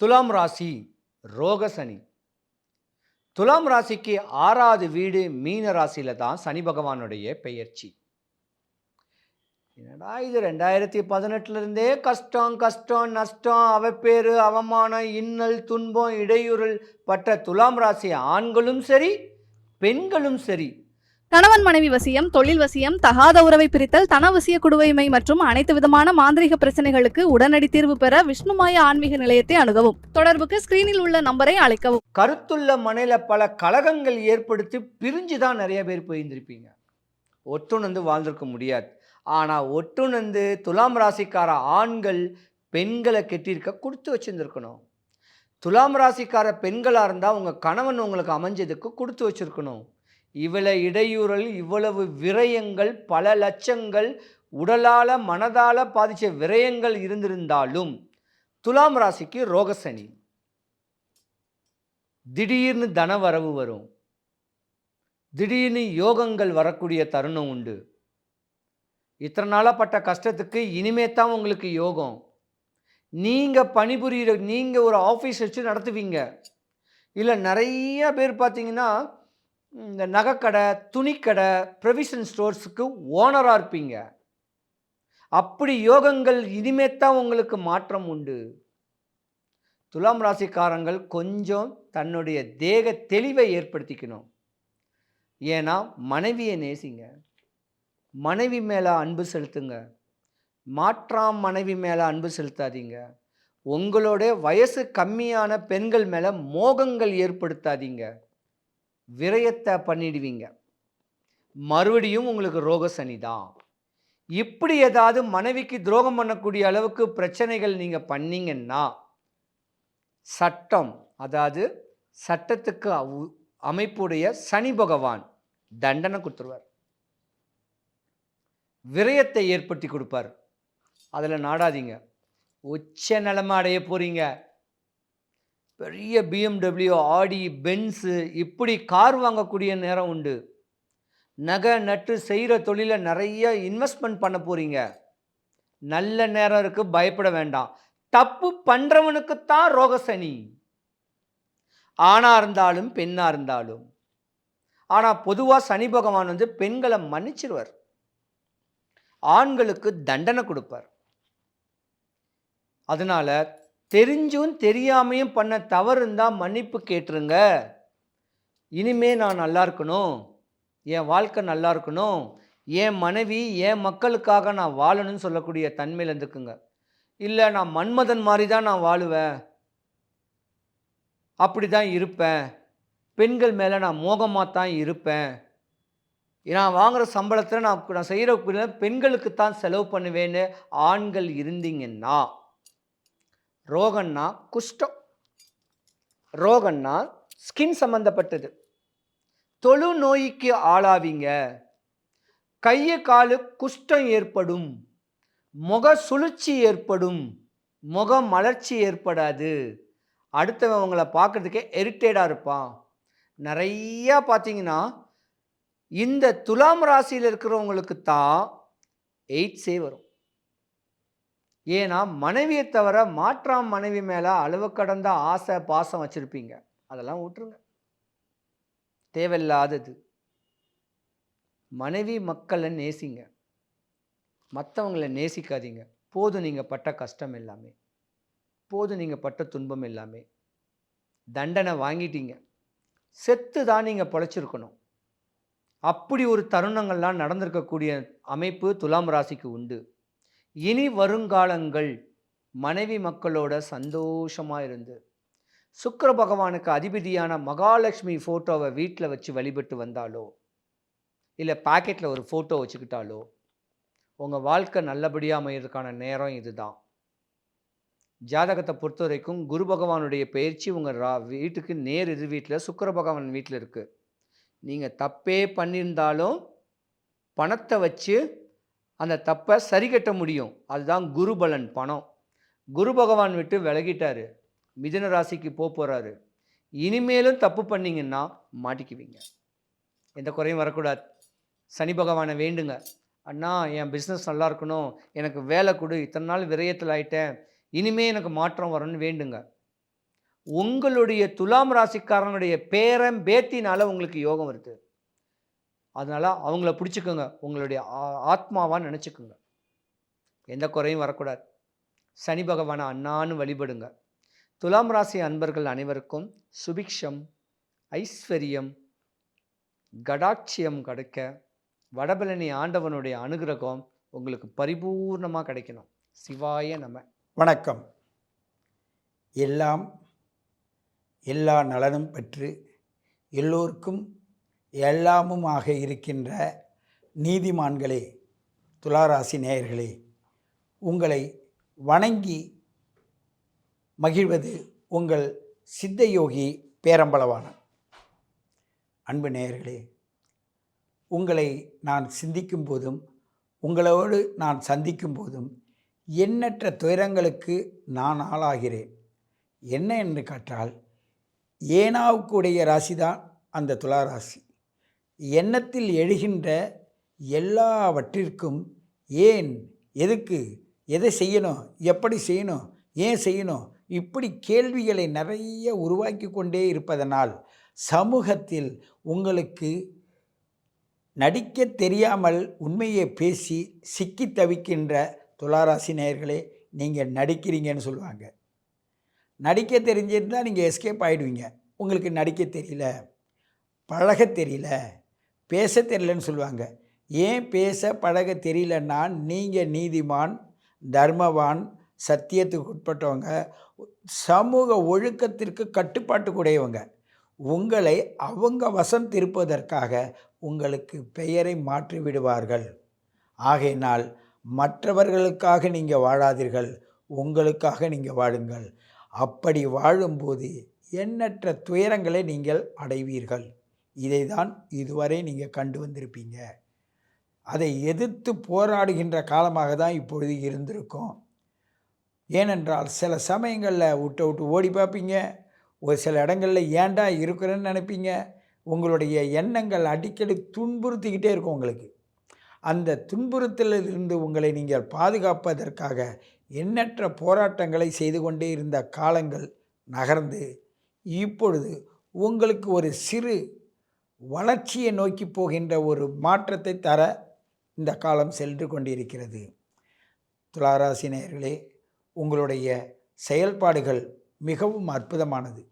துலாம் ராசி ரோகசனி துலாம் ராசிக்கு ஆறாவது வீடு மீன ராசியில் தான் சனி பகவானுடைய பெயர்ச்சி. என்னடா இது? ரெண்டாயிரத்தி பதினெட்டுலேருந்தே கஷ்டம் கஷ்டம் நஷ்டம் அவப்பேறு அவமானம் இன்னல் துன்பம் இடையூறல் பட்ட துலாம் ராசி ஆண்களும் சரி பெண்களும் சரி கணவன் மனைவி வசியம் தொழில் வசியம் தகாத உறவை பிரித்தல் தனவசிய குடுவைமை மற்றும் அனைத்து விதமான மாந்திரிக பிரச்சனைகளுக்கு உடனடி தீர்வு பெற விஷ்ணுமாய ஆன்மீக நிலையத்தை அணுகவும். தொடர்புக்கு ஸ்கிரீனில் உள்ள நம்பரை அழைக்கவும். கருத்துள்ள மனையில பல கழகங்கள் ஏற்படுத்தி பிரிஞ்சு தான் நிறைய பேர் போயிருந்திருப்பீங்க. ஒட்டுணர்ந்து வாழ்ந்திருக்க முடியாது. ஆனால் ஒட்டுணர்ந்து துலாம் ராசிக்கார ஆண்கள் பெண்களை கெட்டியிருக்க கொடுத்து வச்சுருந்துருக்கணும். துலாம் ராசிக்கார பெண்களாக இருந்தால் உங்கள் கணவன் உங்களுக்கு அமைஞ்சதுக்கு கொடுத்து வச்சுருக்கணும். இவ்வளவு இடையூறல் இவ்வளவு விரயங்கள் பல லட்சங்கள் உடலால் மனதால் பாதித்த விரயங்கள் இருந்திருந்தாலும் துலாம் ராசிக்கு ரோகசனி திடீர்னு தனவரவு வரும். திடீர்னு யோகங்கள் வரக்கூடிய தருணம் உண்டு. இத்தனை நாளாக பட்ட கஷ்டத்துக்கு இனிமே தான் உங்களுக்கு யோகம். நீங்கள் பணிபுரியிற நீங்கள் ஒரு ஆஃபீஸ் வச்சு நடத்துவீங்க. இல்லை நிறைய பேர் பார்த்தீங்கன்னா இந்த நகைக்கடை துணிக்கடை ப்ரொவிஷன் ஸ்டோர்ஸுக்கு ஓனராக இருப்பீங்க. அப்படி யோகங்கள் இனிமே தான் உங்களுக்கு மாற்றம் உண்டு. துலாம் ராசிக்காரங்கள் கொஞ்சம் தன்னுடைய தேக தெளிவை ஏற்படுத்திக்கணும். ஏன்னா மனைவியை நேசிங்க. மனைவி மேலே அன்பு செலுத்துங்க. மாற்றாம் மனைவி மேலே அன்பு செலுத்தாதீங்க. உங்களோட வயசு கம்மியான பெண்கள் மேலே மோகங்கள் ஏற்படுத்தாதீங்க. விரயத்தை பண்ணிடுவீங்க. மறுபடியும் உங்களுக்கு ரோக சனி தான். இப்படி ஏதாவது மனைவிக்கு துரோகம் பண்ணக்கூடிய அளவுக்கு பிரச்சனைகள் நீங்கள் பண்ணீங்கன்னா சட்டம் அதாவது சட்டத்துக்கு அவு- அமைப்புடைய சனி பகவான் தண்டனை கொடுத்துருவார். விரயத்தை ஏற்படுத்தி கொடுப்பார். அதில் நாடாதீங்க. உச்ச நிலமை அடைய போகிறீங்க பெரிய பிஎம்டபிள்யூ ஆடி பென்ஸு இப்படி கார் வாங்கக்கூடிய நேரம் உண்டு. நகை நட்டு செய்கிற தொழிலை நிறைய இன்வெஸ்ட்மெண்ட் பண்ண போகிறீங்க நல்ல நேரம் இருக்குது பயப்பட வேண்டாம். தப்பு பண்ணுறவனுக்குத்தான் ரோகசனி ஆணாக இருந்தாலும் பெண்ணாக இருந்தாலும். ஆனால் பொதுவாக சனி பகவான் வந்து பெண்களை மன்னிச்சிருவார். ஆண்களுக்கு தண்டனை கொடுப்பார். அதனால் தெரிஞ்சும் தெரியாமையும் பண்ண தவறு இருந்தால் மன்னிப்பு கேட்டுருங்க. இனிமே நான் நல்லா இருக்கணும். என் வாழ்க்கை நல்லா இருக்கணும். என் மனைவி என் மக்களுக்காக நான் வாழணும்னு சொல்லக்கூடிய தன்மையில் இருந்துக்குங்க. இல்லை நான் மன்மதன் மாதிரி தான் நான் வாழுவேன். அப்படி தான் இருப்பேன். பெண்கள் மேலே நான் மோகமாக தான் இருப்பேன். நான் வாங்குகிற சம்பளத்தில் நான் நான் செய்கிற பெண்களுக்கு தான் செலவு பண்ணுவேன்னு ஆண்கள் இருந்தீங்கன்னா ரோகன்னா குஷ்டம். ரோகன்னா ஸ்கின் சம்மந்தப்பட்டது தொழு நோய்க்கு ஆளாவீங்க. கையை காலு குஷ்டம் ஏற்படும். முக சுழற்சி ஏற்படும். முக மலர்ச்சி ஏற்படாது. அடுத்தவன் உங்களை பார்க்குறதுக்கே எரிட்டேடாக இருப்பான். நிறையா பார்த்தீங்கன்னா இந்த துலாம் ராசியில் இருக்கிறவங்களுக்கு தான் எய்ட்ஸே வரும். ஏன்னா மனைவியை தவிர மாற்றாம் மனைவி மேலே அளவு கடந்த ஆசை பாசம் வச்சுருப்பீங்க. அதெல்லாம் விட்டுருங்க தேவையில்லாதது. மனைவி மக்களை நேசிங்க. மற்றவங்களை நேசிக்காதீங்க. போதும் நீங்கள் பட்ட கஷ்டம் எல்லாமே. போதும் நீங்கள் பட்ட துன்பம் எல்லாமே. தண்டனை வாங்கிட்டீங்க. செத்து தான் நீங்கள் பொழைச்சிருக்கணும். அப்படி ஒரு தருணங்கள்லாம் நடந்திருக்கக்கூடிய அமைப்பு துலாம் ராசிக்கு உண்டு. இனி வருங்காலங்கள் மனைவி மக்களோட சந்தோஷமாக இருந்து. சுக்கர பகவானுக்கு அதிபதியான மகாலட்சுமி ஃபோட்டோவை வீட்டில் வச்சு வழிபட்டு வந்தாலோ இல்லை பாக்கெட்டில் ஒரு ஃபோட்டோ வச்சுக்கிட்டாலோ உங்கள் வாழ்க்கை நல்லபடியாக அமையிறதுக்கான நேரம் இதுதான். ஜாதகத்தை பொறுத்த வரைக்கும் குரு பகவானுடைய பயிற்சி உங்கள் ரா வீட்டுக்கு நேர் எதிர் வீட்டில் சுக்கர பகவான் வீட்டில் இருக்குது நீங்கள் தப்பே பண்ணியிருந்தாலும் பணத்தை வச்சு அந்த தப்பை சரி கட்ட முடியும். அதுதான் குருபலன் பணம். குரு பகவான் விட்டு விலகிட்டாரு. மிதுன ராசிக்கு போக போகிறாரு இனிமேலும் தப்பு பண்ணிங்கன்னா மாட்டிக்குவீங்க. எந்த குறையும் வரக்கூடாது. சனி பகவானை வேண்டுங்க. அண்ணா என் பிஸ்னஸ் நல்லா இருக்கணும். எனக்கு வேலை கொடு. இத்தனை நாள் விரயத்தில் ஆயிட்டேன். இனிமே எனக்கு மாற்றம் வரணும்னு வேண்டுங்க. உங்களுடைய துலாம் ராசிக்காரனுடைய பேரன் பேத்தினால உங்களுக்கு யோகம் வருது. அதனால் அவங்கள பிடிச்சிக்கோங்க. உங்களுடைய ஆத்மாவாக நினச்சிக்கோங்க. எந்த குறையும் வரக்கூடாது. சனி பகவானை அண்ணான்னு வழிபடுங்க. துலாம் ராசி அன்பர்கள் அனைவருக்கும் சுபிக்ஷம் ஐஸ்வர்யம் கடாட்சியம் கிடைக்க வடபழனி ஆண்டவனுடைய அனுகிரகம் உங்களுக்கு பரிபூர்ணமாக கிடைக்கணும். சிவாய நம. வணக்கம். எல்லாம் எல்லா நலனும் பெற்று எல்லோருக்கும் எல்லாமுமாக இருக்கின்ற நீதிமான்களே துளாராசி நேயர்களே உங்களை வணங்கி மகிழ்வது உங்கள் சித்தயோகி பேரம்பளவானன் அன்பு நேயர்களே உங்களை நான் சிந்திக்கும் போதும் உங்களோடு நான் சந்திக்கும் போதும் எண்ணற்ற துயரங்களுக்கு நான் ஆளாகிறேன். என்ன என்று கேட்டால் ஏனாவுக்குடைய ராசி தான் அந்த துளாராசி. எண்ணத்தில் எழுகின்ற எல்லாவற்றிற்கும் ஏன் எதுக்கு எதை செய்யணும் எப்படி செய்யணும் ஏன் செய்யணும் இப்படி கேள்விகளை நிறைய உருவாக்கி கொண்டே இருப்பதனால் சமூகத்தில் உங்களுக்கு நடிக்க தெரியாமல் உண்மையை பேசி சிக்கி தவிக்கின்ற துளாராசி நேயர்களே நீங்கள் நடிக்கிறீங்கன்னு சொல்லுவாங்க. நடிக்க தெரிஞ்சிருந்தால் நீங்கள் எஸ்கேப் ஆகிடுவீங்க உங்களுக்கு நடிக்க தெரியல பழக தெரியல. பேச தெரியலன்னு சொல்லுவாங்க. ஏன் பேச பழக தெரியலன்னா நீங்கள் நீதிமான் தர்மவான் சத்தியத்துக்கு உட்பட்டவங்க சமூக ஒழுக்கத்திற்கு கட்டுப்பாட்டுக்குடையவங்க உங்களை அவங்க வசம் திருப்பதற்காக உங்களுக்கு பெயரை மாற்றி விடுவார்கள். ஆகையினால் மற்றவர்களுக்காக நீங்கள் வாழாதீர்கள். உங்களுக்காக நீங்கள் வாழுங்கள். அப்படி வாழும்போது எண்ணற்ற துயரங்களை நீங்கள் அடைவீர்கள். இதை தான் இதுவரை நீங்கள் கண்டு வந்திருப்பீங்க. அதை எதிர்த்து போராடுகின்ற காலமாக தான் இப்பொழுது இருந்திருக்கும். ஏனென்றால் சில சமயங்களில் விட்டு விட்டு ஓடி பார்ப்பீங்க. ஒரு சில இடங்களில் ஏன்டா இருக்கிறேன்னு நினைப்பீங்க. உங்களுடைய எண்ணங்கள் அடிக்கடி துன்புறுத்திக்கிட்டே இருக்கும் உங்களுக்கு. அந்த துன்புறுத்தலிலிருந்து உங்களை நீங்கள் பாதுகாப்பதற்காக எண்ணற்ற போராட்டங்களை செய்து கொண்டே இருந்த காலங்கள் நகர்ந்து இப்பொழுது உங்களுக்கு ஒரு சிறு வளர்ச்சியை நோக்கி போகின்ற ஒரு மாற்றத்தை தர இந்த காலம் சென்று கொண்டிருக்கிறது. துளாராசி நேயர்களே உங்களுடைய செயல்பாடுகள் மிகவும் அற்புதமானது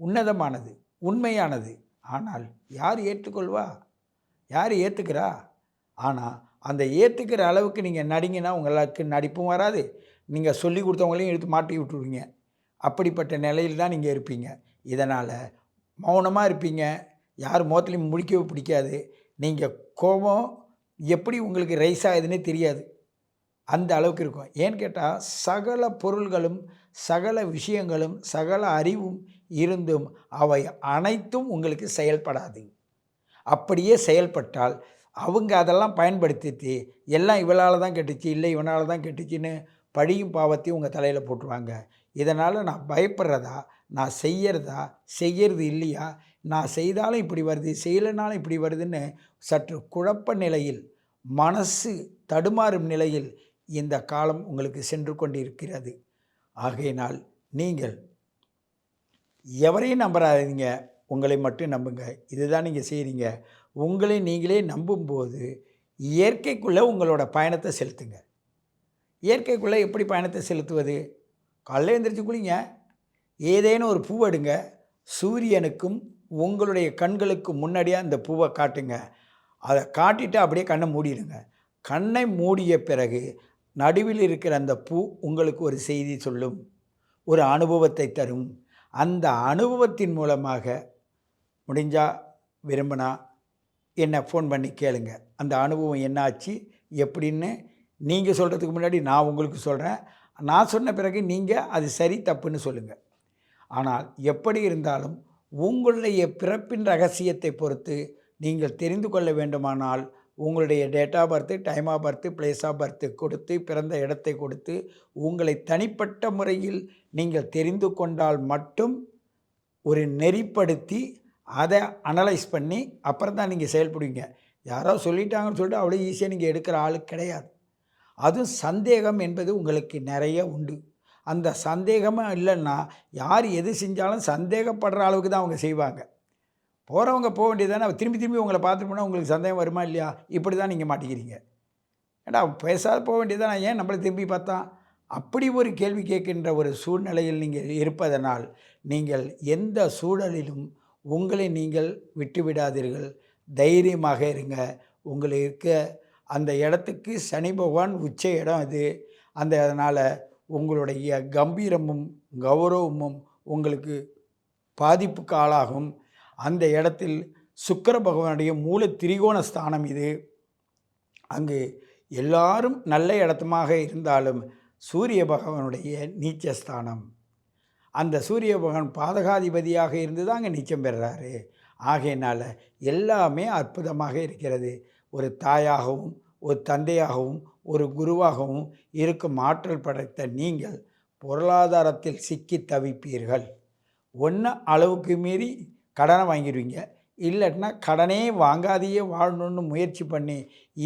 உன்னதமானது உண்மையானது. ஆனால் யார் ஏற்றுக்கொள்வா? யார் ஏற்றுக்கிறா ஆனால் அந்த ஏற்றுக்கிற அளவுக்கு நீங்கள் நடிங்கன்னா உங்களுக்கு நடிப்பும் வராது. நீங்கள் சொல்லி கொடுத்தவங்களையும் எடுத்து மாட்டி விட்டுருவீங்க. அப்படிப்பட்ட நிலையில் தான் நீங்கள் இருப்பீங்க. இதனால் மௌனமாக இருப்பீங்க. யார் முகத்துலையும் முழிக்கவே பிடிக்காது. நீங்கள் கோபம் எப்படி உங்களுக்கு ரைஸ் ஆகுதுன்னே தெரியாது. அந்த அளவுக்கு இருக்கும். ஏன்னு கேட்டால் சகல பொருள்களும் சகல விஷயங்களும் சகல அறிவும் இருந்தும் அவை அனைத்தும் உங்களுக்கு செயல்படாது. அப்படியே செயல்பட்டால் அவங்க அதெல்லாம் பயன்படுத்தி எல்லாம் இவளால் தான் கெட்டுச்சு இல்லை இவனால் தான் கெட்டுச்சின்னு பழியும் பாவத்தையும் உங்கள் தலையில் போட்டுருவாங்க. இதனால் நான் பயப்படுறதா நான் செய்யறதா செய்யறது இல்லையா நான் செய்தாலும் இப்படி வருது செய்யலைனாலும் இப்படி வருதுன்னு சற்று குழப்ப நிலையில் மனசு தடுமாறும் நிலையில் இந்த காலம் உங்களுக்கு சென்று கொண்டிருக்கிறது. ஆகையினால் நீங்கள் எவரையும் நம்பராதீங்க உங்களை மட்டும் நம்புங்க. இதுதான் நீங்கள் செய்கிறீங்க உங்களை நீங்களே நம்பும்போது இயற்கைக்குள்ளே உங்களோட பயணத்தை செலுத்துங்க. இயற்கைக்குள்ளே எப்படி பயணத்தை செலுத்துவது? காலைல எழுந்திரிச்சு குளிங்க. ஏதேனும் ஒரு பூ எடுங்க. சூரியனுக்கும் உங்களுடைய கண்களுக்கு முன்னாடியே அந்த பூவை காட்டுங்க. அதை காட்டிட்டு அப்படியே கண்ணை மூடிடுங்க. கண்ணை மூடிய பிறகு நடுவில் இருக்கிற அந்த பூ உங்களுக்கு ஒரு செய்தி சொல்லும். ஒரு அனுபவத்தை தரும். அந்த அனுபவத்தின் மூலமாக முடிஞ்சால் விரும்பினா என்னை ஃபோன் பண்ணி கேளுங்க. அந்த அனுபவம் என்னாச்சு? எப்படின்னு நீங்கள் சொல்கிறதுக்கு முன்னாடி நான் உங்களுக்கு சொல்கிறேன் நான் சொன்ன பிறகு நீங்கள் அது சரி தப்புன்னு சொல்லுங்கள் ஆனால் எப்படி இருந்தாலும் உங்களுடைய பிறப்பின் ரகசியத்தை பொறுத்து நீங்கள் தெரிந்து கொள்ள வேண்டுமானால் உங்களுடைய date of birth time of birth place of birth கொடுத்து பிறந்த இடத்தை கொடுத்து உங்களை தனிப்பட்ட முறையில் நீங்கள் தெரிந்து கொண்டால் மட்டும் ஒரு நெறிப்படுத்தி அதை அனலைஸ் பண்ணி அப்புறம் தான் நீங்கள் செயல்படுவீங்க. யாரோ சொல்லிட்டாங்கன்னு சொல்லிட்டு அவ்வளோ ஈஸியாக நீங்கள் எடுக்கிற ஆள் கிடையாது. அதுவும் சந்தேகம் என்பது உங்களுக்கு நிறைய உண்டு. அந்த சந்தேகமும் இல்லைன்னா யார் எது செஞ்சாலும் சந்தேகப்படுற அளவுக்கு தான் அவங்க செய்வாங்க. போகிறவங்க போக வேண்டியதானே திரும்பி திரும்பி உங்களை பார்த்துட்டு போனால் உங்களுக்கு சந்தேகம் வருமா இல்லையா? இப்படி தான் நீங்கள் மாட்டிக்கிறீங்க. ஏடா பேசாத போக வேண்டியதானே ஏன் நம்மளை திரும்பி பார்த்தா? அப்படி ஒரு கேள்வி கேட்கின்ற ஒரு சூழ்நிலையில் நீங்கள் இருப்பதனால் நீங்கள் எந்த சூழலிலும் உங்களை நீங்கள் விட்டுவிடாதீர்கள் தைரியமாக இருங்க. உங்களுக்கு இருக்க அந்த இடத்துக்கு சனி பகவான் உச்ச இடம் இது அந்த அதனால் உங்களுடைய கம்பீரமும் கௌரவமும் உங்களுக்கு பாதிப்புக்கு ஆளாகும். அந்த இடத்தில் சுக்கர பகவானுடைய மூல திரிகோண ஸ்தானம் இது. அங்கு எல்லாரும் நல்ல இடத்துமாக இருந்தாலும் சூரிய பகவானுடைய நீச்சஸ்தானம் அந்த சூரிய பகவான் பாதகாதிபதியாக இருந்து தான் அங்கே நீச்சம் பெறுறாரு. ஆகையினால் எல்லாமே அற்புதமாக இருக்கிறது. ஒரு தாயாகவும் ஒரு தந்தையாகவும் ஒரு குருவாகவும் இருக்கும் ஆற்றல் படைத்த நீங்கள் பொருளாதாரத்தில் சிக்கி தவிப்பீர்கள். ஒன்று அளவுக்கு மீறி கடனை வாங்கிடுவீங்க. இல்லைன்னா கடனே வாங்காதையே வாழணும்னு முயற்சி பண்ணி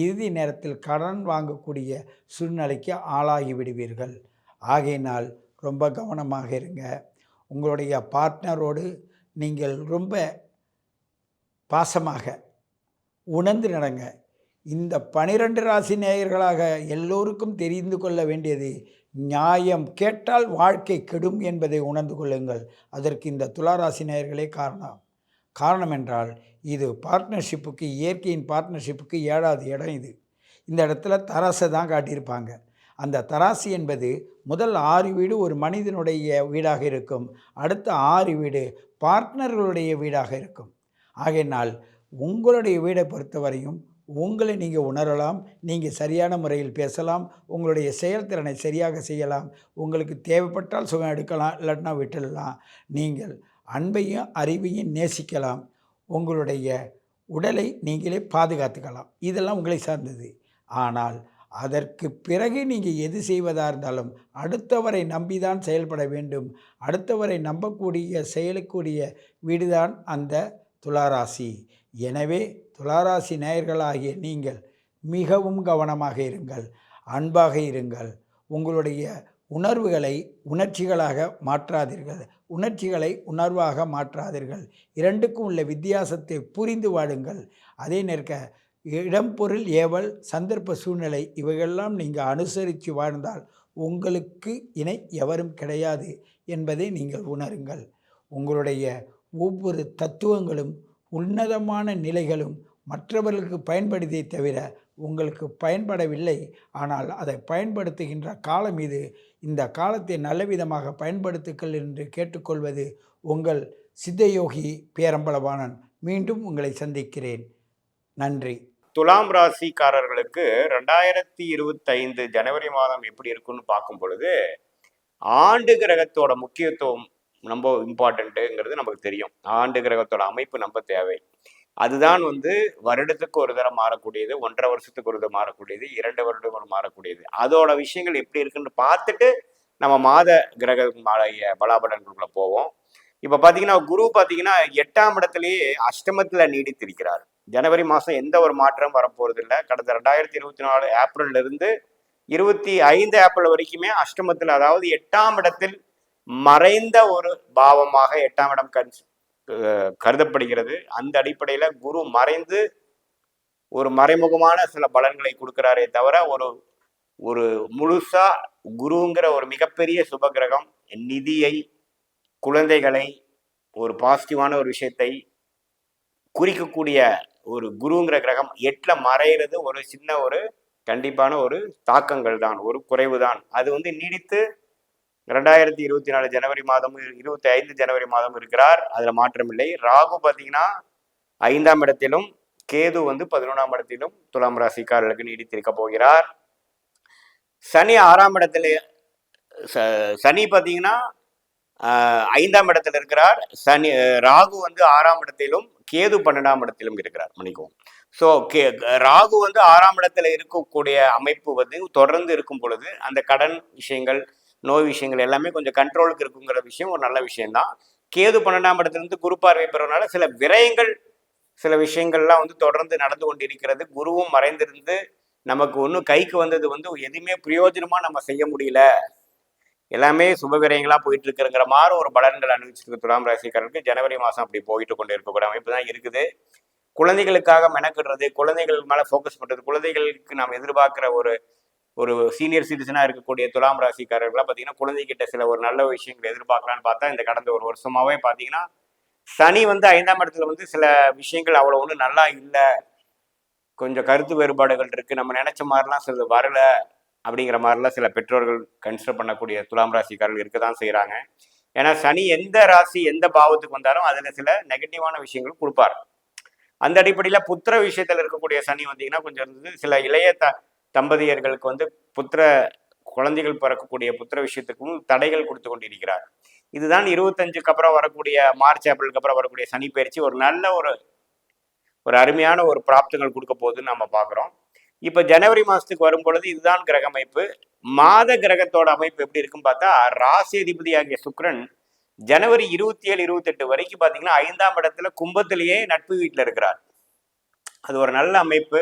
இறுதி நேரத்தில் கடன் வாங்கக்கூடிய சூழ்நிலைக்கு ஆளாகி விடுவீர்கள். ஆகையினால் ரொம்ப கவனமாக இருங்க. உங்களுடைய பார்ட்னரோடு நீங்கள் ரொம்ப பாசமாக உணர்ந்து நடங்க. இந்த பனிரெண்டு ராசி நேயர்களாக எல்லோருக்கும் தெரிந்து கொள்ள வேண்டியது நியாயம் கேட்டால் வாழ்க்கை கெடும் என்பதை உணர்ந்து கொள்ளுங்கள். அதற்கு இந்த துளாராசி நேயர்களே காரணம். காரணம் என்றால் இது பார்ட்னர்ஷிப்புக்கு இயற்கையின் பார்ட்னர்ஷிப்புக்கு ஏழாவது இடம் இது. இந்த இடத்துல தராசை தான் காட்டியிருப்பாங்க. அந்த தராசு என்பது முதல் ஆறு வீடு ஒரு மனிதனுடைய வீடாக இருக்கும். அடுத்த ஆறு வீடு பார்ட்னர்களுடைய வீடாக இருக்கும். ஆகையினால் உங்களுடைய வீடை பொறுத்தவரையும் உங்களை நீங்கள் உணரலாம் நீங்கள் சரியான முறையில் பேசலாம் உங்களுடைய செயல்திறனை சரியாக செய்யலாம் உங்களுக்கு தேவைப்பட்டால் சுகம் எடுக்கலாம் இல்லாட்டினா விட்டுடலாம். நீங்கள் அன்பையும் அறிவையும் நேசிக்கலாம் உங்களுடைய உடலை நீங்களே பாதுகாத்துக்கலாம். இதெல்லாம் உங்களை சார்ந்தது. ஆனால் அதற்கு பிறகு நீங்கள் எது செய்வதாக இருந்தாலும் அடுத்தவரை நம்பி தான் செயல்பட வேண்டும். அடுத்தவரை நம்பக்கூடிய செயலக்கூடிய வீடுதான் அந்த துளாராசி. எனவே துளாராசி நேயர்களாகிய நீங்கள் மிகவும் கவனமாக இருங்கள் அன்பாக இருங்கள். உங்களுடைய உணர்வுகளை உணர்ச்சிகளாக மாற்றாதீர்கள். உணர்ச்சிகளை உணர்வாக மாற்றாதீர்கள். இரண்டுக்கும் உள்ள வித்தியாசத்தை புரிந்து வாடுங்கள் அதே நேர்க்க இடம் பொருள் ஏவல் சந்தர்ப்ப சூழ்நிலை இவைகளெல்லாம் நீங்கள் அனுசரித்து வாழ்ந்தால் உங்களுக்கு இணை எவரும் கிடையாது என்பதை நீங்கள் உணருங்கள். உங்களுடைய ஒவ்வொரு தத்துவங்களும் உன்னதமான நிலைகளும் மற்றவர்களுக்கு பயன்படுதே தவிர உங்களுக்கு பயன்படவில்லை. ஆனால் அதை பயன்படுத்துகின்ற காலம் இது. இந்த காலத்தை நல்லவிதமாக பயன்படுத்துக்கள் என்று கேட்டுக்கொள்வது உங்கள் சித்தயோகி பேரம்பலவானன் மீண்டும் உங்களை சந்திக்கிறேன். நன்றி. துலாம் ராசிக்காரர்களுக்கு ரெண்டாயிரத்தி இருபத்தைந்து ஜனவரி மாதம் எப்படி இருக்குன்னு பார்க்கும் பொழுது ஆண்டு கிரகத்தோட முக்கியத்துவம் ரொம்ப இம்பார்ட்டண்ட்டுங்கிறது நமக்கு தெரியும். ஆண்டு கிரகத்தோட அமைப்பு நம்ம தேவை. அதுதான் வந்து வருடத்துக்கு ஒரு தரம் மாறக்கூடியது ஒன்றரை வருஷத்துக்கு ஒரு தரம் மாறக்கூடியது இரண்டு வருடம் ஒரு மாறக்கூடியது. அதோட விஷயங்கள் எப்படி இருக்குன்னு பார்த்துட்டு நம்ம மாத கிரக மாலைய பலாபலன்களுக்குள்ள போவோம். இப்போ பார்த்தீங்கன்னா குரு பார்த்தீங்கன்னா எட்டாம் இடத்துலயே அஷ்டமத்துல நீடித்திருக்கிறார். ஜனவரி மாதம் எந்த ஒரு மாற்றமும் வரப்போறது இல்லை கடந்த ரெண்டாயிரத்தி இருபத்தி நாலு ஏப்ரல்ல இருந்து இருபத்தி ஐந்து ஏப்ரல் வரைக்குமே அஷ்டமத்தில் அதாவது எட்டாம் இடத்தில் மறைந்த ஒரு பாவமாக எட்டாம் இடம் கண் கருதப்படுகிறது. அந்த அடிப்படையில குரு மறைந்து ஒரு மறைமுகமான சில பலன்களை கொடுக்கிறாரே தவிர ஒரு ஒரு முழுசா குருங்கிற ஒரு மிகப்பெரிய சுபகிரகம் நிதியை குழந்தைகளை ஒரு பாசிட்டிவான ஒரு விஷயத்தை குறிக்கக்கூடிய ஒரு குருங்கிற கிரகம் எட்டில் மறையிறது ஒரு சின்ன ஒரு கண்டிப்பான ஒரு தாக்கங்கள் தான் ஒரு குறைவு தான் அது வந்து நீடித்து ரெண்டாயிரத்தி இருபத்தி நாலு ஜனவரி மாதம் இருபத்தி ஐந்து ஜனவரி மாதம் இருக்கிறார். அதுல மாற்றமில்லை ராகு பார்த்தீங்கன்னா ஐந்தாம் இடத்திலும் கேது வந்து பதினொன்றாம் இடத்திலும் துலாம் ராசிக்காரர்களுக்கு நீடித்திருக்க போகிறார். சனி ஆறாம் இடத்துல ச- சனி பார்த்தீங்கன்னா ஐந்தாம் இடத்துல இருக்கிறார். சனி ராகு வந்து ஆறாம் இடத்திலும் கேது பன்னெண்டாம் இடத்திலும் இருக்கிறார் மன்னிக்கவும். ஸோ கே ராகு வந்து ஆறாம் இடத்துல இருக்கக்கூடிய அமைப்பு வந்து தொடர்ந்து இருக்கும் பொழுது அந்த கடன் விஷயங்கள் நோய் விஷயங்கள் எல்லாமே கொஞ்சம் கண்ட்ரோலுக்கு இருக்குங்கிற விஷயம் ஒரு நல்ல விஷயம்தான். கேது பன்னெண்டாம் இடத்துலேருந்து குரு பார்வை பெறனால சில விரயங்கள் சில விஷயங்கள்லாம் வந்து தொடர்ந்து நடந்து கொண்டிருக்கிறது. குருவும் மறைந்திருந்து நமக்கு ஒன்றும் கைக்கு வந்தது வந்து எதுவுமே பிரயோஜனமாக நம்ம செய்ய முடியல. எல்லாமே சுபவிரயங்களா போயிட்டு இருக்குங்கிற மாதிரி ஒரு பலன்கள் அனுபவிச்சிருக்கு துலாம் ராசிக்காரருக்கு ஜனவரி மாதம் அப்படி போயிட்டு கொண்டு இருக்கக்கூடிய அமைப்பு தான் இருக்குது. குழந்தைகளுக்காக மெனக்கிடுறது குழந்தைகள் மேலே ஃபோக்கஸ் பண்ணுறது குழந்தைகளுக்கு நாம் எதிர்பார்க்குற ஒரு ஒரு சீனியர் சிட்டிசனாக இருக்கக்கூடிய துலாம் ராசிக்காரர்களாக பார்த்தீங்கன்னா குழந்தைகிட்ட சில ஒரு நல்ல விஷயங்கள் எதிர்பார்க்கலான்னு பார்த்தா இந்த கடந்த ஒரு வருஷமாவே பார்த்தீங்கன்னா சனி வந்து ஐந்தாம் இடத்துல வந்து சில விஷயங்கள் அவ்வளோ ஒன்றும் நல்லா இல்லை. கொஞ்சம் கருத்து வேறுபாடுகள் இருக்கு. நம்ம நினைச்ச மாதிரிலாம் சில வரல அப்படிங்கிற மாதிரிலாம் சில பெற்றோர்கள் கன்சிடர் பண்ணக்கூடிய துலாம் ராசிக்காரர்கள் இருக்க தான் செய்கிறாங்க ஏன்னா சனி எந்த ராசி எந்த பாவத்துக்கு வந்தாலும் அதில் சில நெகட்டிவான விஷயங்கள் கொடுப்பார். அந்த அடிப்படையில் புத்திர விஷயத்தில் இருக்கக்கூடிய சனி வந்தீங்கன்னா கொஞ்சம் இருந்தது சில இளைய த தம்பதியர்களுக்கு வந்து புத்திர குழந்தைகள் பிறக்கக்கூடிய புத்திர விஷயத்துக்கும் தடைகள் கொடுத்து கொண்டிருக்கிறார். இதுதான் இருபத்தஞ்சுக்கு அப்புறம் வரக்கூடிய மார்ச் ஏப்ரலுக்கு அப்புறம் வரக்கூடிய சனி பயிற்சி. ஒரு நல்ல ஒரு ஒரு அருமையான ஒரு பிராப்தங்கள் கொடுக்க போகுதுன்னு நம்ம பார்க்குறோம். இப்போ ஜனவரி மாதத்துக்கு வரும் பொழுது இதுதான் கிரக அமைப்பு. மாத கிரகத்தோட அமைப்பு எப்படி இருக்குன்னு பார்த்தா ராசி அதிபதி ஆகிய சுக்ரன் ஜனவரி இருபத்தி ஏழு இருபத்தெட்டு வரைக்கும் பார்த்தீங்கன்னா ஐந்தாம் இடத்துல கும்பத்திலேயே நட்பு வீட்டில் இருக்கிறார். அது ஒரு நல்ல அமைப்பு.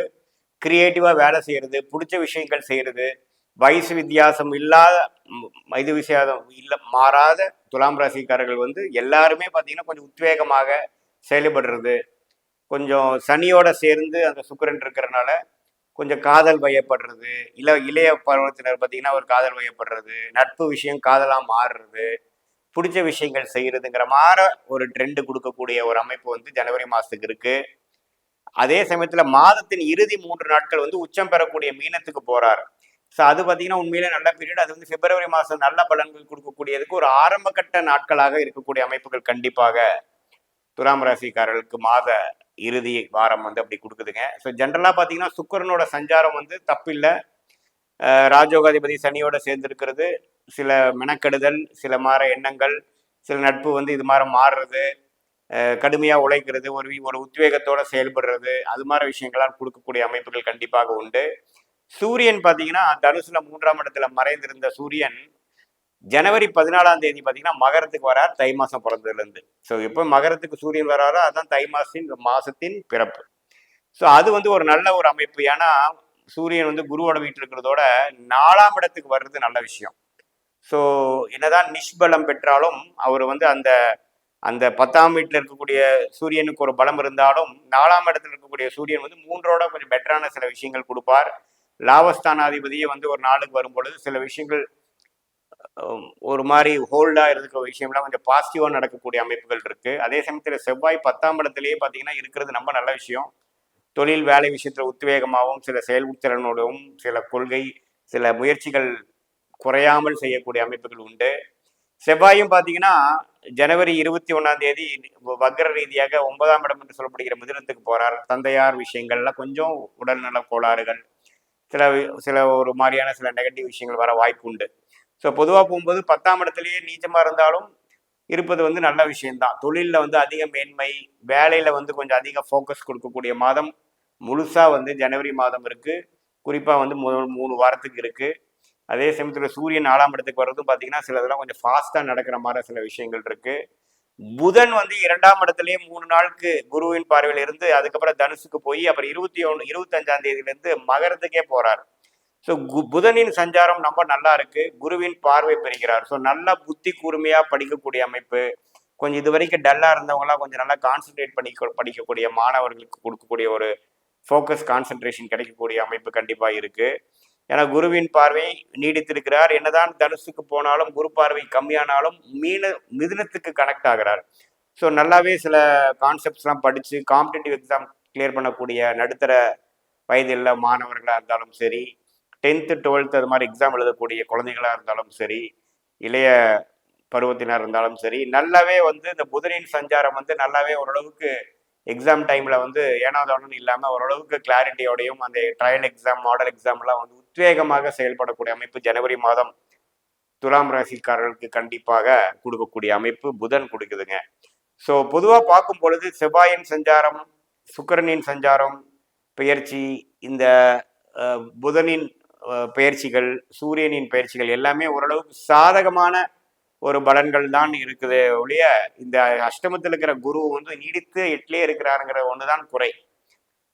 கிரியேட்டிவாக வேலை செய்கிறது பிடிச்ச விஷயங்கள் செய்கிறது வயசு வித்தியாசம் இல்லாத ம், இது இல்லை மாறாத துலாம் ராசிக்காரர்கள் வந்து எல்லாருமே பார்த்தீங்கன்னா கொஞ்சம் உத்வேகமாக செயல்படுறது. கொஞ்சம் சனியோட சேர்ந்து அந்த சுக்கரன் இருக்கிறனால கொஞ்சம் காதல் வயப்படுறது. இல்லை இளைய பருவத்தினர் பார்த்தீங்கன்னா ஒரு காதல் வயப்படுறது. நட்பு விஷயம் காதலாக மாறுறது. பிடிச்ச விஷயங்கள் செய்கிறதுங்கிற மாதிரி ஒரு ட்ரெண்டு கொடுக்கக்கூடிய ஒரு அமைப்பு வந்து ஜனவரி மாதத்துக்கு இருக்குது அதே சமயத்தில் மாதத்தின் இறுதி மூன்று நாட்கள் வந்து உச்சம் பெறக்கூடிய மீனத்துக்கு போறாரு. ஸோ அது பார்த்தீங்கன்னா உண்மையிலே நல்ல பீரியட் அது வந்து பிப்ரவரி மாதம் நல்ல பலன்கள் கொடுக்கக்கூடியதுக்கு ஒரு ஆரம்ப கட்ட நாட்களாக இருக்கக்கூடிய அமைப்புகள் கண்டிப்பாக துலாம் ராசிக்காரர்களுக்கு மாத இறுதி வாரம் வந்து அப்படி கொடுக்குதுங்க. ஸோ ஜென்ரலாக பார்த்தீங்கன்னா சுக்கரனோட சஞ்சாரம் வந்து தப்பில்லை. ராஜோகாதிபதி சனியோட சேர்ந்திருக்கிறது. சில மெனக்கெடுதல் சில மாற எண்ணங்கள் சில நட்பு வந்து இது மாதிரி மாறுறது. கடுமையாக உழைக்கிறது ஒரு ஒரு உத்வேகத்தோட செயல்படுறது அது மாதிரி விஷயங்கள்லாம் கொடுக்கக்கூடிய அமைப்புகள் கண்டிப்பாக உண்டு. சூரியன் பார்த்தீங்கன்னா தனுசுல மூன்றாம் இடத்துல மறைந்திருந்த சூரியன் ஜனவரி பதினாலாம் தேதி பார்த்தீங்கன்னா மகரத்துக்கு வரார் தை மாதம் பிறந்ததுலேருந்து. ஸோ எப்போ மகரத்துக்கு சூரியன் வராரோ அதுதான் தை மாசத்தின் மாசத்தின் பிறப்பு. ஸோ அது வந்து ஒரு நல்ல ஒரு அமைப்பு. ஏன்னா சூரியன் வந்து குருவோட வீட்டில் இருக்கிறதோட நாலாம் இடத்துக்கு வர்றது நல்ல விஷயம். ஸோ என்னதான் நிஷ்பலம் பெற்றாலும் அவர் வந்து அந்த அந்த பத்தாம் வீட்டில் இருக்கக்கூடிய சூரியனுக்கு ஒரு பலம் இருந்தாலும் நாலாம் இடத்துல இருக்கக்கூடிய சூரியன் வந்து மூன்றோட கொஞ்சம் பெட்டரான சில விஷயங்கள் கொடுப்பார். லாவஸ்தானாதிபதியை வந்து ஒரு நாளுக்கு வரும் பொழுது சில விஷயங்கள் ஒரு மாதிரி ஹோல்டாக இருக்கிற விஷயம்லாம் கொஞ்சம் பாசிட்டிவாக நடக்கக்கூடிய அமைப்புகள் இருக்குது அதே சமயத்தில் செவ்வாய் பத்தாம் இடத்துலையே பார்த்தீங்கன்னா இருக்கிறது ரொம்ப நல்ல விஷயம். தொழில் வேலை விஷயத்தில் உத்வேகமாகவும் சில செயல்திறனோடவும் சில கொள்கை சில முயற்சிகள் குறையாமல் செய்யக்கூடிய அமைப்புகள் உண்டு. செவ்வாயும் பார்த்தீங்கன்னா ஜனவரி இருபத்தி ஒன்றாம் தேதி வக்ர ரீதியாக ஒன்பதாம் இடம் என்று சொல்லப்படுகிற மிதுனத்துக்கு போகிறார் தந்தையார் விஷயங்கள்லாம் கொஞ்சம் உடல்நல கோளாறுகள் சில சில ஒரு மாதிரியான சில நெகட்டிவ் விஷயங்கள் வர வாய்ப்பு உண்டு. ஸோ பொதுவாக போகும்போது பத்தாம் இடத்துலயே நீச்சமாக இருந்தாலும் இருப்பது வந்து நல்ல விஷயம்தான். தொழிலில் வந்து அதிக மேன்மை வேலையில் வந்து கொஞ்சம் அதிக ஃபோக்கஸ் கொடுக்கக்கூடிய மாதம் முழுசாக வந்து ஜனவரி மாதம் இருக்குது குறிப்பாக வந்து முதல் மூணு வாரத்துக்கு இருக்குது அதே சமயத்தில் சூரியன் நாலாம் இடத்துக்கு வர்றதும் பார்த்தீங்கன்னா சில இதெல்லாம் கொஞ்சம் ஃபாஸ்ட்டாக நடக்கிற மாதிரி சில விஷயங்கள் இருக்குது புதன் வந்து இரண்டாம் இடத்துலயே மூணு நாளுக்கு குருவின் பார்வையில இருந்து அதுக்கப்புறம் தனுசுக்கு போய் அப்புறம் இருபத்தி ஒன்று இருபத்தஞ்சாம் தேதியிலேருந்து மகரத்துக்கே போறார். ஸோ புதனின் சஞ்சாரம் ரொம்ப நல்லா இருக்கு. குருவின் பார்வை பெறுகிறார். ஸோ நல்ல புத்தி கூர்மையா படிக்கக்கூடிய அமைப்பு. கொஞ்சம் இது வரைக்கும் டல்லாக இருந்தவங்களாம் கொஞ்சம் நல்லா கான்சென்ட்ரேட் பண்ணி படிக்கக்கூடிய மாணவர்களுக்கு கொடுக்கக்கூடிய ஒரு ஃபோக்கஸ் கான்சென்ட்ரேஷன் கிடைக்கக்கூடிய அமைப்பு கண்டிப்பாக இருக்குது ஏன்னா குருவின் பார்வை நீடித்திருக்கிறார். என்னதான் தனுசுக்கு போனாலும் குரு பார்வை கம்மியானாலும் மீன மிதுனத்துக்கு கனெக்ட் ஆகிறார். ஸோ நல்லாவே சில கான்செப்ட்ஸ்லாம் படித்து காம்படிட்டிவ் எக்ஸாம் கிளியர் பண்ணக்கூடிய நடுத்தர வயதில் மாணவர்களாக இருந்தாலும் சரி டென்த்து டுவெல்த்து அது மாதிரி எக்ஸாம் எழுதக்கூடிய குழந்தைகளாக இருந்தாலும் சரி இளைய பருவத்தினர் இருந்தாலும் சரி நல்லாவே வந்து இந்த புதனின் சஞ்சாரம் வந்து நல்லாவே ஓரளவுக்கு எக்ஸாம் டைமில் வந்து ஏனாதானு இல்லாமல் ஓரளவுக்கு கிளாரிட்டியோடையும் அந்த ட்ரையல் எக்ஸாம் மாடல் எக்ஸாம்லாம் வந்து உத்வேகமாக செயல்படக்கூடிய அமைப்பு ஜனவரி மாதம் துலாம் ராசிக்காரர்களுக்கு கண்டிப்பாக கொடுக்கக்கூடிய அமைப்பு புதன் கொடுக்குதுங்க. ஸோ பொதுவாக பார்க்கும் பொழுது செவ்வாயின் சஞ்சாரம் சுக்கரனின் சஞ்சாரம் பெயர்ச்சி இந்த புதனின் பயிற்சிகள் சூரியனின் பயிற்சிகள் எல்லாமே ஓரளவுக்கு சாதகமான ஒரு பலன்கள் தான் இருக்குது ஒழிய இந்த அஷ்டமத்தில் இருக்கிற குரு வந்து நீடித்து எட்டிலே இருக்கிறாருங்கிற ஒன்று தான் குறை.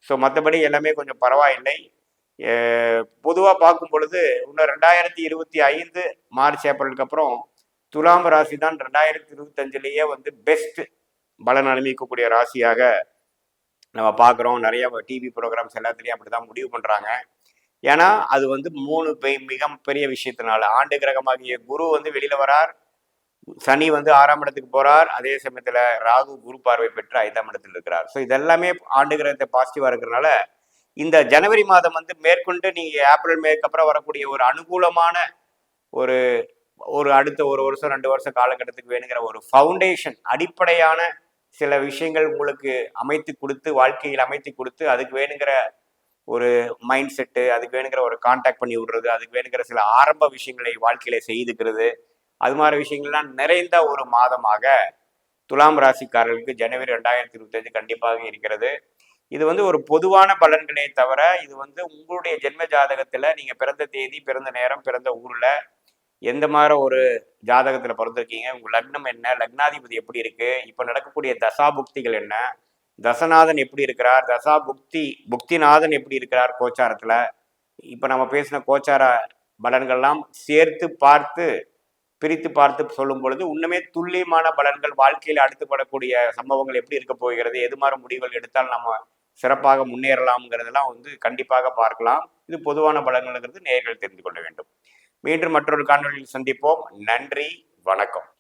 ஸோ மற்றபடி எல்லாமே கொஞ்சம் பரவாயில்லை. பொதுவாக பார்க்கும் பொழுது இன்னும் ரெண்டாயிரத்தி இருபத்தி ஐந்து மார்ச் ஏப்ரலுக்கு அப்புறம் துலாம் ராசி தான் ரெண்டாயிரத்தி இருபத்தஞ்சிலேயே வந்து பெஸ்ட் பலன் அனுபவிக்கக்கூடிய ராசியாக நம்ம பார்க்குறோம். நிறைய டிவி ப்ரோக்ராம்ஸ் எல்லாத்துலேயும் அப்படி தான் முடிவு பண்ணுறாங்க ஏன்னா அது வந்து மூணு மிக பெரிய விஷயத்தினால. ஆண்டு கிரகமாகிய குரு வந்து வெளியில் வரார். சனி வந்து ஆறாம் இடத்துக்கு போறார். அதே சமயத்துல ராகு குரு பார்வை பெற்று ஐந்தாம் இடத்தில் இருக்கிறார். ஸோ இதெல்லாமே ஆண்டு கிரகத்தை பாசிட்டிவா இருக்கிறனால இந்த ஜனவரி மாதம் வந்து மேற்கொண்டு நீங்கள் ஏப்ரல் மேக்கு அப்புறம் வரக்கூடிய ஒரு அனுகூலமான ஒரு ஒரு அடுத்த ஒரு வருஷம் ரெண்டு வருஷம் காலகட்டத்துக்கு வேணுங்கிற ஒரு ஃபவுண்டேஷன் அடிப்படையான சில விஷயங்கள் உங்களுக்கு அமைத்து கொடுத்து வாழ்க்கையில் அமைத்து கொடுத்து அதுக்கு வேணுங்கிற ஒரு மைண்ட் செட்டு அதுக்கு வேணுங்கிற ஒரு கான்டாக்ட் பண்ணி விடுறது அதுக்கு வேணுங்கிற சில ஆரம்ப விஷயங்களை வாழ்க்கையில செய்துக்கிறது. அது மாதிரி விஷயங்கள்லாம் நிறைந்த ஒரு மாதமாக துலாம் ராசிக்காரர்களுக்கு ஜனவரி ரெண்டாயிரத்தி இருபத்தஞ்சு கண்டிப்பாக இருக்கிறது. இது வந்து ஒரு பொதுவான பலன்களே தவிர இது வந்து உங்களுடைய ஜென்ம ஜாதகத்தில் நீங்கள் பிறந்த தேதி பிறந்த நேரம் பிறந்த ஊரில் எந்த மாதிரி ஒரு ஜாதகத்தில் பிறந்திருக்கீங்க? உங்கள் லக்னம் என்ன? லக்னாதிபதி எப்படி இருக்குது இப்போ நடக்கக்கூடிய தசா புக்திகள் என்ன? தசநாதன் எப்படி இருக்கிறார்? தசா புக்தி புக்திநாதன் எப்படி இருக்கிறார் கோச்சாரத்தில்? இப்போ நம்ம பேசின கோச்சார பலன்கள்லாம் சேர்த்து பார்த்து பிரித்து பார்த்து சொல்லும் பொழுது இன்னுமே துல்லியமான பலன்கள் வாழ்க்கையில் அடுத்துப்படக்கூடிய சம்பவங்கள் எப்படி இருக்க போகிறது? எது மாதிரி முடிவுகள் எடுத்தால் நம்ம சிறப்பாக முன்னேறலாம்ங்கிறதெல்லாம் வந்து கண்டிப்பாக பார்க்கலாம். இது பொதுவான பலன்கள்ங்கிறது நேர்கள் தெரிந்து கொள்ள வேண்டும். மீண்டும் மற்றொரு காணொலியில் சந்திப்போம். நன்றி வணக்கம்.